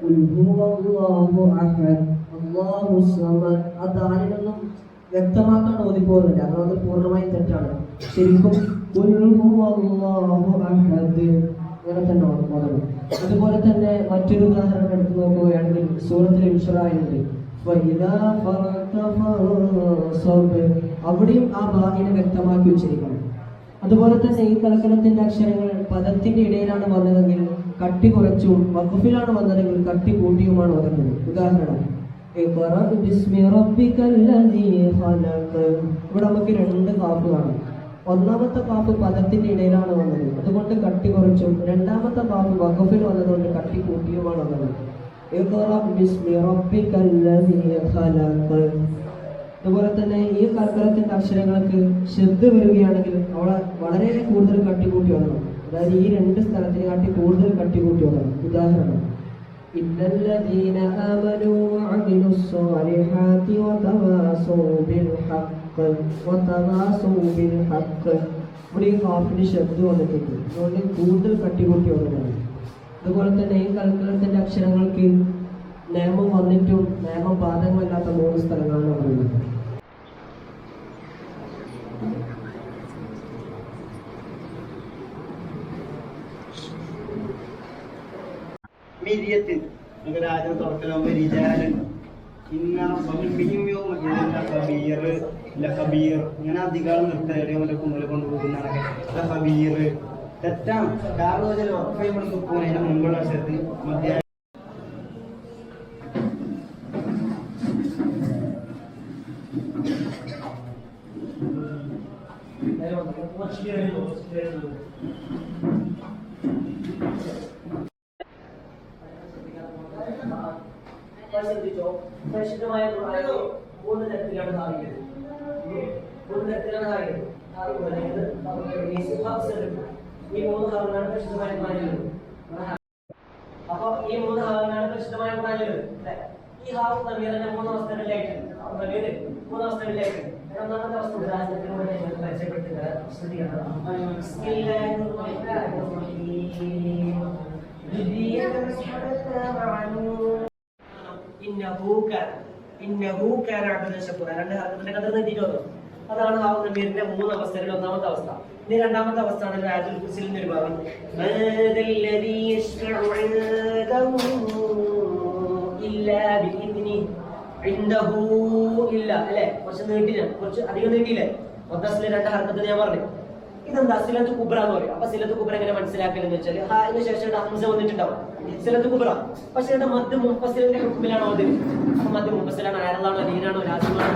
ഖുൽ ഹുവല്ലാഹു അഹദ് അല്ലാഹു സമദ് ആ ദാലിനൊന്നും വ്യക്തമാക്കാൻ ഓതിപ്പോകുന്നില്ല അതുകൊണ്ട് പൂർണ്ണമായി തെറ്റാണ് ശരിക്കും ഖുൽ ഹുവല്ലാഹു അഹദ് ഇങ്ങനെ തന്നെ ഓതണം അതുപോലെ തന്നെ മറ്റൊരു ഉദാഹരണം എടുത്തു നോക്കുകയാണെങ്കിൽ സൂറത്തിൽ ഇൻഷുറായുണ്ട് فإذا فرغت فانصب അവിടെയും ആ ബാഹിനെ വ്യക്തമാക്കി ഉച്ചരിക്കണം അതുപോലെ തന്നെ ഈ കലക്കണത്തിന്റെ അക്ഷരങ്ങൾ പദത്തിന്റെ ഇടയിലാണ് വന്നതെങ്കിൽ കട്ടി കുറച്ചും വകുഫിലാണ് വന്നതെങ്കിൽ കട്ടി കൂട്ടിയുമാണ് വന്നത് ഉദാഹരണം ഇവിടെ നമുക്ക് രണ്ട് കാപ്പ് കാണാം. ഒന്നാമത്തെ കാപ്പ് പദത്തിന്റെ ഇടയിലാണ് വന്നത്. അതുകൊണ്ട് കട്ടി കുറച്ചും രണ്ടാമത്തെ കാപ്പ് വകുപ്പിൽ വന്നതുകൊണ്ട് കട്ടി കൂട്ടിയുമാണ് വന്നത്. അതുപോലെ തന്നെ ഈ കൽക്കലത്തിന്റെ അക്ഷരങ്ങൾക്ക് ശ്രദ്ധ വരികയാണെങ്കിൽ അവിടെ വളരെ കൂടുതൽ കട്ടിക്കൂട്ടി വരണം അതായത് ഈ രണ്ട് സ്ഥലത്തിന് കാട്ടി കൂടുതൽ കട്ടിക്കൂട്ടി വരണം ഉദാഹരണം إن الذين آمنوا وعملوا الصالحات وتواصوا بالحق وتواصوا بالحق ഇവിടെ ഈ കാഫിന് ശബ്ദം വന്നിട്ടുണ്ട് അതുകൊണ്ട് കൂടുതൽ കട്ടിക്കൂട്ടി വന്നതാണ് അതുപോലെ തന്നെ ഈ കൽക്കലത്തിന്റെ അക്ഷരങ്ങൾക്ക് നിയമം വന്നിട്ടും നിയമം ബാധകമല്ലാത്ത മൂന്ന് സ്ഥലങ്ങളാണ് പറയുന്നത്. ലഖബീർ ഇങ്ങനെ അധികം തെറ്റാണ്. കാരണം ഉറപ്പായി മുമ്പുള്ള വർഷത്തിൽ മധ്യ പരിശുദ്ധമായ ഖുർആനിൽ മൂന്ന് തരത്തിലാണ് സാധിക്കുന്നത് മൂന്ന് തരത്തിലാണ് അതായത് ഈ മൂന്ന് ഭാഗങ്ങളാണ് പരിശുദ്ധമായ ഖുർആനിലുള്ളത് അപ്പൊ ഈ മൂന്ന് ഭാഗങ്ങളാണ് പരിശുദ്ധമായ ഖുർആനിലുള്ളത് അല്ലേ? ഈ ഹാവ് തന്നെ മൂന്ന് അവസ്ഥകളിലായിട്ടുണ്ട് നബീര് മൂന്ന് അവസ്ഥകളിലായിട്ടുണ്ട് ഒന്നാമത്തെ അവസ്ഥ ഉദാഹരണത്തിന് വേണ്ടി ഞങ്ങൾക്ക് പരിചയപ്പെടുത്തുന്നത് ശ്രദ്ധിക്കണം അതാണ് ആ നബീറിന്റെ മൂന്ന് അവസ്ഥയിൽ ഒന്നാമത്തെ അവസ്ഥ. ഇനി രണ്ടാമത്തെ അവസ്ഥ ആണ് രാജുൽ കുസിലിന്റെ ഒരു ഭാഗം ഇല്ലാ അല്ലേ? കുറച്ച് നീട്ടില്ല കുറച്ച് അധികം നീട്ടിയില്ലേ? മൊത്തത്തിൽ രണ്ട് ഹർക്കത്തിന് ഞാൻ പറഞ്ഞു. ഇതെന്താ? സിലത്ത് കുബ്ര എന്ന് പറയും. അപ്പൊ സിലത്ത് കുബ്ര എങ്ങനെ മനസ്സിലാക്കലെന്ന് വെച്ചാൽ ഹായിന് ശേഷം ഹംസ വന്നിട്ടുണ്ടാവും. സിലത്ത് കുബ്ര. പക്ഷെ ഇവിടെ മദ് മുഫസിലിന്റെ ഹുക്കുമിലാണോ അത്? അപ്പൊ മദ് മുഫസിലാണ് അയാളാണോ ലീനാണോ രാജ്യമാണോ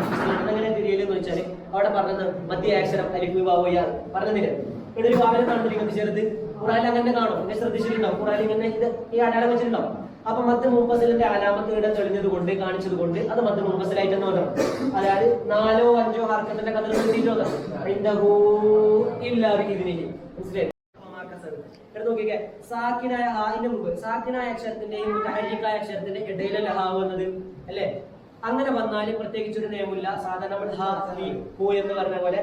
അങ്ങനെ തിരിയലെന്ന് വെച്ചാൽ അവിടെ പറഞ്ഞത് മധ്യ അക്ഷരം അലിഫ് വാവുക പറഞ്ഞതിന് ഒരു വാവനെ കാണുന്നില്ല നിങ്ങൾക്ക് ചെറുത് അങ്ങനെ കാണും. എന്നെ ശ്രദ്ധിച്ചിട്ടുണ്ടാവും. ഖുറാനിൽ ഇങ്ങനെ ഇത് ഈ അടയാളം വെച്ചിട്ടുണ്ടാവും. അപ്പൊ മദ് മുമ്പസിലിന്റെ അലാമത്ത് ഇവിടെ തെളിഞ്ഞത് കൊണ്ട് കാണിച്ചത് കൊണ്ട് അത് മദ് മുമ്പസിലായിട്ട് എന്ന് പറഞ്ഞു. അതായത് നാലോ അഞ്ചോ ഹർക്കത്തിന്റെ കഥ കിട്ടിയിട്ടോ ഇല്ല ഇതിനെ മനസ്സിലായി? നോക്കിക്കേ. സാക്കിനായ ഹായിന്റെ മുമ്പ്. സാക്കിനായ അക്ഷരത്തിന്റെയും മുത്തഹരിക്കായ അക്ഷരത്തിന്റെ ഇടയിലല്ല ഹാ വന്നത് അല്ലേ? അങ്ങനെ വന്നാലും പ്രത്യേകിച്ച് ഒരു നിയമമില്ല. സാധാരണ നമ്മൾ ഹാ ഹി എന്ന് പറഞ്ഞ പോലെ.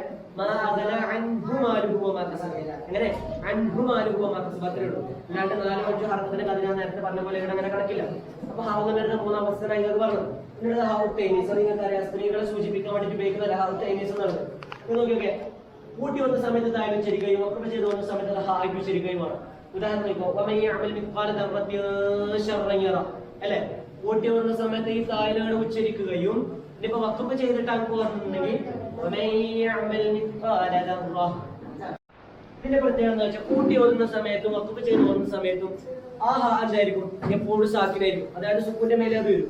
എങ്ങനെ? അൻഹു മാലുഹു വമാ കസബ അത്രേ ഉള്ളൂ. അല്ലാണ്ട് നാലോ അഞ്ചോ ഹർക്കത്തിന്റെ കഥ ഞാൻ നേരത്തെ പറഞ്ഞ പോലെ ഇവിടെ അങ്ങനെ കണക്കില്ല. അപ്പൊ ഹാവ് എന്ന് വരുന്ന മൂന്നാം അവസ്ഥ അത് പറഞ്ഞു പിന്നീട് ഹാവ് തേനീസ് നിങ്ങൾക്ക് അറിയാം. സ്ത്രീകളെ സൂചിപ്പിക്കാൻ വേണ്ടിട്ട് ഉപയോഗിക്കുന്ന ഹാവ് എന്നുള്ളത് ഇത് നോക്കിയൊക്കെ. കൂട്ടി വന്ന സമയത്ത് താഴെ ചെരുകയും ഒക്കെ ചെയ്ത് വന്ന സമയത്ത് ഹായ്ക്ക് ചെരുകയുമാണ് ഉദാഹരണം അല്ലേ? കൂട്ടി വന്ന സമയത്ത് ഈ തായിലാണ് ഉച്ചരിക്കുകയും ഇനിയിപ്പോ വക്കപ്പ് ചെയ്തിട്ട് അങ്ങ് പറഞ്ഞിട്ടുണ്ടെങ്കിൽ ഇതിന്റെ പ്രത്യേകത എന്താ വെച്ചാൽ കൂട്ടി ഓതുന്ന സമയത്തും വക്കപ്പ് ചെയ്ത് ഓതുന്ന സമയത്തും ആ ഹാജായിരിക്കും എപ്പോഴും സാക്കിലായിരിക്കും. അതായത് സുക്കൂന്റെ മേലെ അത് വരും.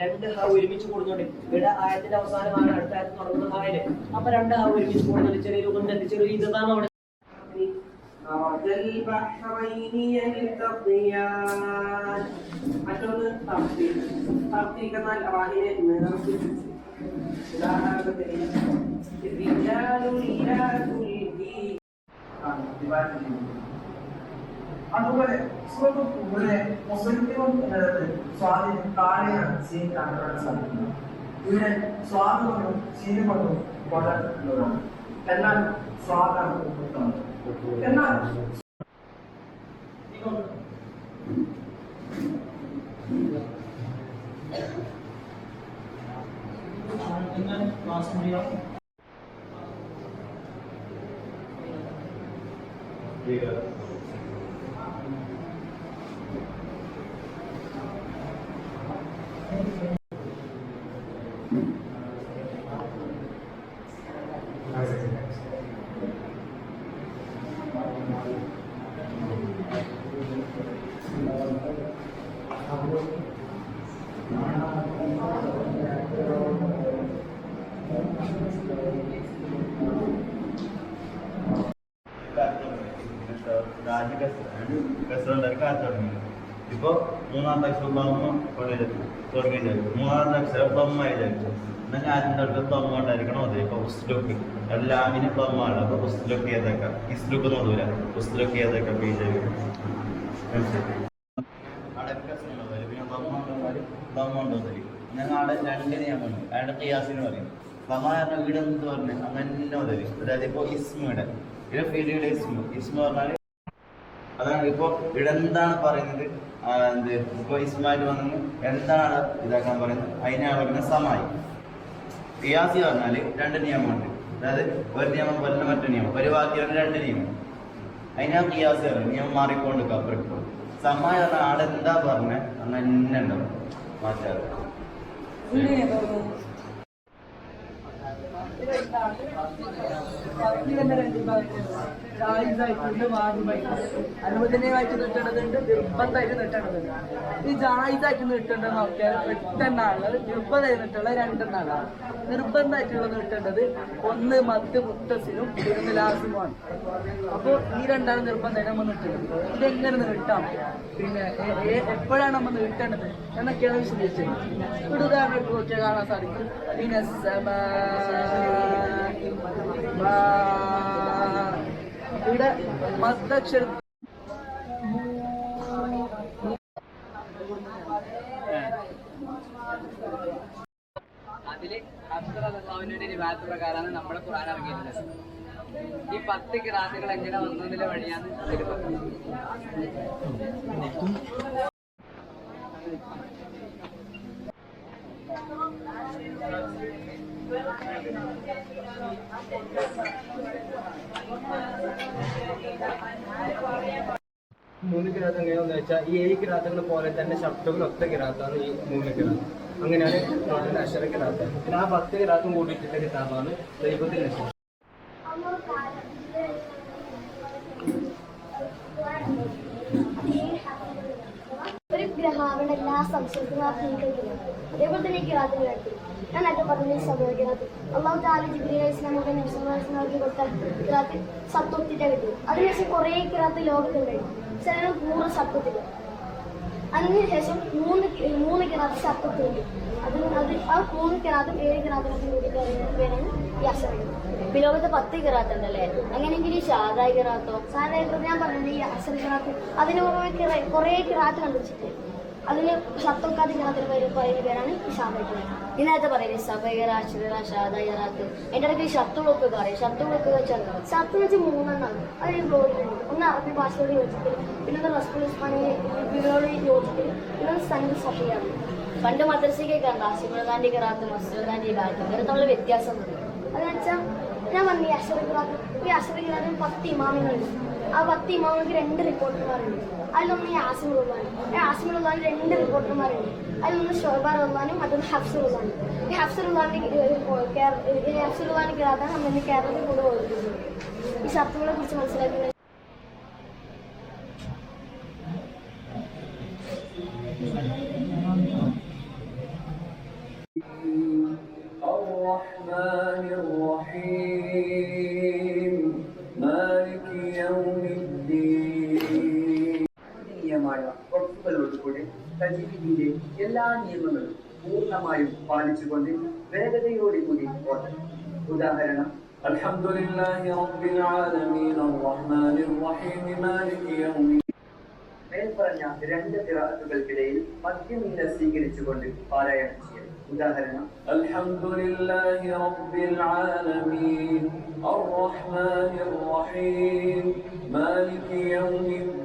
രണ്ട് ഹ ഒരുമിച്ച് കൂടുന്നുണ്ട്. ഇവിടെ ആയത്തിന്റെ അവസാനമാണ് അടുത്ത ആയത്ത് തുടങ്ങുന്ന ഹായിൽ. അപ്പൊ രണ്ട് ഹ ഒരുമിച്ച് കൂടുന്നുണ്ട്. ചെറിയ രൂപം ചെറിയ ഇതാണ് അവിടെ مرج البحرين يلتقيان മറ്റൊന്ന് തർത്തി തർത്തിക്ക് എന്നാൽ റാഹിനെ നിർത്തി ഉദാഹരണത്തിന് الرجال لا تلهي അതുപോലെ സുഹൃത്തു ഇവിടെ മുസ്ലിം എന്നത് സ്വാധീനം താഴെയാണ് സീൻ കാണാൻ സാധിക്കുന്നത് ഇവിടെ സ്വാദ് കൊണ്ടും സീൻ കൊണ്ടും കൊണ്ടുള്ളതാണ് എന്നാൽ സ്വാദാണ് Yeah. ഉത്തമം എന്നാൽ മാസം ഇപ്പൊ മൂന്നാമത്തെ അക്ഷരം ബൊമ്മ തുടങ്ങി മൂന്നാമത്തെ അക്ഷരം ബൊമ്മ വിചാരിച്ചു എന്നാൽ ആദ്യം തൊട്ട് ബൊമ്മ ഉണ്ടായിരിക്കണം. അതെ ഇപ്പൊ ഉസ്ലുക്ക് എല്ലാമിനും ബൊമ്മാണ് അപ്പൊ ഉസ്ലുക്ക് ഏതൊക്കെ? ഇസ്ലുക്ക് നോടൂല ഉസ്ലുക്ക് ഏതൊക്കെ? വിചാരിക്കും ഞങ്ങൾ ഞങ്ങളെ രണ്ട് നിയമമുണ്ട് അയാളുടെ കിയാസിന് പറയും. സമാധാന വീട് എന്ന് പറഞ്ഞു. അങ്ങനെ മുതൽ അതായത് ഇപ്പൊ ഇസ്മയുടെ. ഇത് ഫീലിയുടെ ഇസ്മു. ഇസ്മു പറഞ്ഞാൽ അതാണ് ഇപ്പൊ ഇവിടെ എന്താണ് പറയുന്നത് എന്ത് ഇപ്പൊ ഇസ്മായിൽ വന്നു. എന്താണ് ഇതാക്കാൻ പറയുന്നത്? അതിനാണ് പറയുന്നത് സമായി. കിയാസി പറഞ്ഞാൽ രണ്ട് നിയമമുണ്ട്. അതായത് ഒരു നിയമം പോലെ മറ്റു നിയമം. ഒരു വാക്യം രണ്ട് നിയമം. അതിനാ കിയാസി പറയുന്നത് നിയമം മാറിക്കൊണ്ട് അപ്പുറത്ത് സമായ പറഞ്ഞ ആടെ എന്താ പറഞ്ഞ? അങ്ങനെ ഉണ്ടാവും. മാറ്റാറ്. അനുവദനീയമായിട്ട് നീട്ടേണ്ടതുണ്ട് നിർബന്ധമായിട്ട് നീട്ടേണ്ടതുണ്ട് ഈ ജായിസായിട്ട് നീട്ടേണ്ടത് നോക്കിയാൽ എട്ടെണ്ണാണ് നിർബന്ധമായി നിട്ടുള്ള രണ്ടെണ്ണാണ് നിർബന്ധമായിട്ടുള്ള നീട്ടേണ്ടത് ഒന്ന് മത്ത് മുത്തസിനും ഒന്ന് ലാസിനുമാണ് അപ്പോൾ ഈ രണ്ടാണ് നിർബന്ധമായിട്ട് നമ്മൾ നീട്ടേണ്ടത് ഇതെങ്ങനെ നീട്ടാം പിന്നെ എപ്പോഴാണ് നമ്മൾ നീട്ടേണ്ടത് എന്നൊക്കെയാണ് വിശദീകരിച്ചത് ഇവിടെ ഉദാഹരണം നോക്കിയാൽ കാണാൻ സാധിക്കും പിന്നെ ഇവിടെ മദ്ദക്ഷര അതിൽ അബ്ദുൽ അള്ളാഹുവിന്റെ വിവാഹ പ്രകാരമാണ് നമ്മളെ ഖുർആൻ ഇറങ്ങിയിട്ടുള്ളത് ഈ പത്ത് കിറാത്തുകൾ എങ്ങനെ വന്നതിലെ വഴിയാണ് മൂന്ന് കിരാത്ത് എങ്ങനെയാണെന്ന് വെച്ചാൽ ഈ ഏഴ് കിരാത്തുകൾ പോലെ തന്നെ ശബ്ദങ്ങൾ ഒറ്റ കിരാത്താണ് ഈ മൂന്ന് കിരാത്ത് അങ്ങനെയാണ് ടോട്ടൽ അക്ഷര കിരാത്ത് പിന്നെ ആ പത്ത് കിരാത്തും കൂടിയിട്ടുള്ള കിതാബാണ് ദൈവത്തിൽ ഒരു ഗ്രഹാവണ എല്ലാ സംശയത്തിനും അതേപോലെ തന്നെ കിറാത്തിന് കേട്ടു ഞാൻ നേരത്തെ പറഞ്ഞ സഭ അള്ളാഹു താല ജിബ്രീ ഇസ്ലാമൊക്കെ നബ്സമാർക്ക് കൊടുത്ത കിറാത്തിൽ സത്വത്തിന്റെ കിട്ടി അതിനുശേഷം കുറേ കിറാത്ത് ലോകത്തുണ്ടായി ചില നൂറ് സത്വത്തിൽ അതിനുശേഷം മൂന്ന് മൂന്ന് കിറാത്ത് സത്വത്തിലുണ്ട്. അതിന് അത് ആ മൂന്ന് കിറാത്തും ഏഴ് കിറാത്തിനൊക്കെ പേരാണ് ഈ ലോകത്ത് പത്ത് കിറാത്ത് ഉണ്ടല്ലേ? അങ്ങനെയെങ്കിൽ ഈ ഷാദായി കിറാത്തോ സാധാരണ ഞാൻ പറഞ്ഞത് ഈ അസർ കിറാത്ത് അതിന് പുറമെ കിറ- കുറേ കിറാത്ത് കണ്ടുവച്ചിട്ട് അതിന് സത്വക്കാത്ത കിറാത്തിന് പേര് പറയുന്ന പേരാണ് ഈ ഷാദായി ഈ പറയുന്നത് സബൈറ അശ്വര ഷാദായി എന്റെ അതിന്റെ ഇടയ്ക്ക് ഷത്തുളൊക്കെ പറയും. ഷത്തുളൊക്കെ വെച്ചാൽ സത്ത് വെച്ച് മൂന്നെണ്ണം. അത് ഞാൻ ബ്ലോഡിലുണ്ട് ഒന്ന് അറബി ഭാഷയോട് യോജിക്കൽ പിന്നെ റസ്കുൽ ഇസ്മാനി ലിപികളോട് യോജിക്കൽ പിന്നെ സനത് സഫിയാണ് പണ്ട് മദ്രസയ്ക്കൊക്കെ കണ്ട? അശ്വര ഗാന്ധി കറാത്ത് മസ്ദൂർ ഗാന്ധി ബാറ്റ്. ഇവരെ തമ്മിൽ വ്യത്യാസം ഉണ്ട് അത് വെച്ചാൽ ഞാൻ പറഞ്ഞു ഈ അഷറിഖിറാത്ത് ഈ അഷറിഖിറാത്തിന് പത്ത് ഇമാമിങ്ങളുണ്ട് ആ പത്ത് ഇമാമിക്ക് രണ്ട് റിപ്പോർട്ടർമാരുണ്ട് അതിലൊന്ന് ഈ ആസിം റുള്ളാൻ ഈ ആസിം റുള്ളാന് രണ്ട് റിപ്പോർട്ടർമാരുണ്ട് അതിലൊന്ന് ഷോബാർ റുള്ളാനും മറ്റൊന്ന് ഹഫ്സർ റുള്ളാനും ഈ ഹഫ്സർ റുള്ളാന്റെ ഈ ഹഫ്സ് റുള്ളാന്റെ കിറാത്താണ് നമ്മൾ കേരളത്തിൽ കൊണ്ടുപോകുന്നത് ഈ ശബ്ദങ്ങളെ കുറിച്ച് മനസ്സിലാക്കുന്നത് എല്ലാ നിയമങ്ങളും പൂർണ്ണമായും പാലിച്ചുകൊണ്ട് വേഗതയോടുകൂടി ഓർക്കണം ഉദാഹരണം الحمد لله رب العالمين الرحمن الرحيم مالك يوم മേൽപ്പറഞ്ഞ രണ്ട് തിറാത്തുകൾക്കിടയിൽ മധ്യനില സ്വീകരിച്ചുകൊണ്ട് പാരായണം ചെയ്യണം ഉദാഹരണം الحمد لله رب العالمين الرحمن الرحيم مالك يوم الدين